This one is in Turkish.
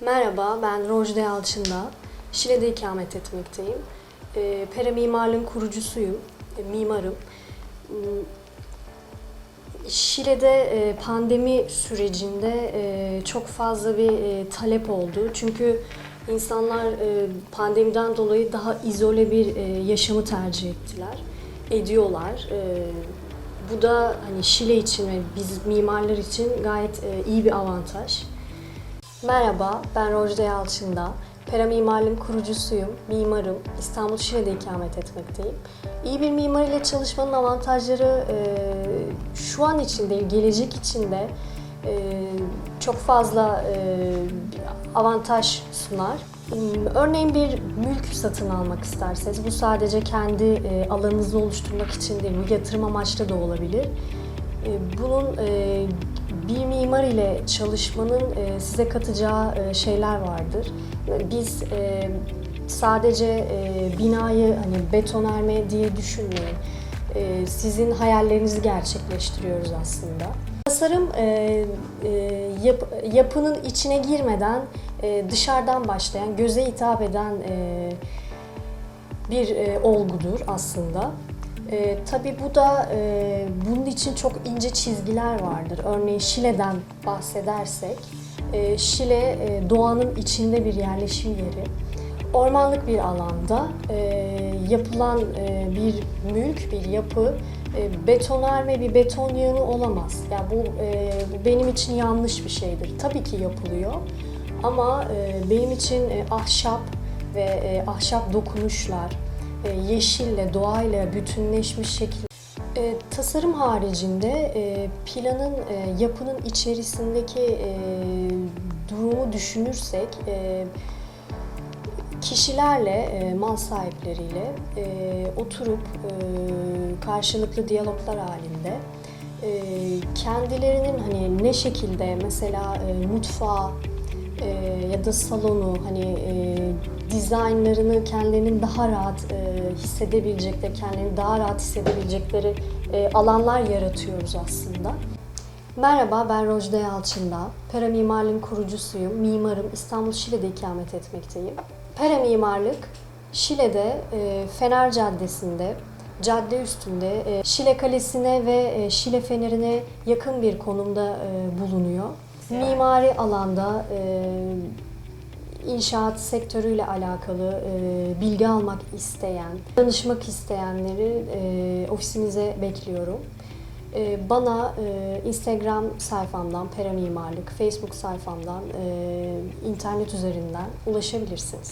Merhaba, ben Rojde Yalçın'da. Şile'de ikamet etmekteyim. E, Pera Mimarlığın kurucusuyum, e, mimarım. Hmm, Şile'de e, pandemi sürecinde e, çok fazla bir e, talep oldu. Çünkü insanlar e, pandemiden dolayı daha izole bir e, yaşamı tercih ettiler, ediyorlar. E, Bu da hani Şile için ve biz mimarlar için gayet e, iyi bir avantaj. Merhaba, ben Rojde Yalçın'da. Pera Mimarlığın kurucusuyum, mimarım. İstanbul Şile'de ikamet etmekteyim. İyi bir mimar ile çalışmanın avantajları e, şu an için değil, gelecek için de e, çok fazla e, avantaj sunar. Örneğin bir mülk satın almak isterseniz bu sadece kendi alanınızı oluşturmak için değil, bu yatırım amaçlı da olabilir. Bunun e, mimar ile çalışmanın e, size katacağı e, şeyler vardır. Biz e, sadece binayı hani betonarme diye düşünmeyin. Sizin hayallerinizi gerçekleştiriyoruz aslında. Tasarım yap- yapının içine girmeden dışarıdan başlayan, göze hitap eden bir olgudur aslında. E, tabii bu da e, bunun için çok ince çizgiler vardır. Örneğin Şile'den bahsedersek, e, Şile e, doğanın içinde bir yerleşim yeri. Ormanlık bir alanda e, yapılan e, bir mülk, bir yapı e, betonarme bir beton yığını olamaz. Ya bu, e, bu benim için yanlış bir şeydir. Tabii ki yapılıyor ama e, benim için e, ahşap ve e, ahşap dokunuşlar, yeşille, doğayla bütünleşmiş şekil. E, tasarım haricinde e, planın, e, yapının içerisindeki e, durumu düşünürsek, e, kişilerle, e, mal sahipleriyle e, oturup e, karşılıklı diyaloglar halinde e, kendilerinin hani ne şekilde mesela e, mutfağı e, ya da salonu hani e, dizaynlarını kendilerinin daha rahat e, hissedebilecekleri, kendilerini daha rahat hissedebilecekleri e, alanlar yaratıyoruz aslında. Merhaba, ben Rojde Yalçın'da. Pera Mimarlığın kurucusuyum, mimarım. İstanbul Şile'de ikamet etmekteyim. Pera Mimarlık, Şile'de e, Fener Caddesi'nde, cadde üstünde, e, Şile Kalesi'ne ve e, Şile Feneri'ne yakın bir konumda e, bulunuyor. Mimari alanda e, inşaat sektörüyle alakalı e, bilgi almak isteyen, danışmak isteyenleri e, ofisimize bekliyorum. E, bana e, Instagram sayfamdan Pera Mimarlık, Facebook sayfamdan, e, internet üzerinden ulaşabilirsiniz.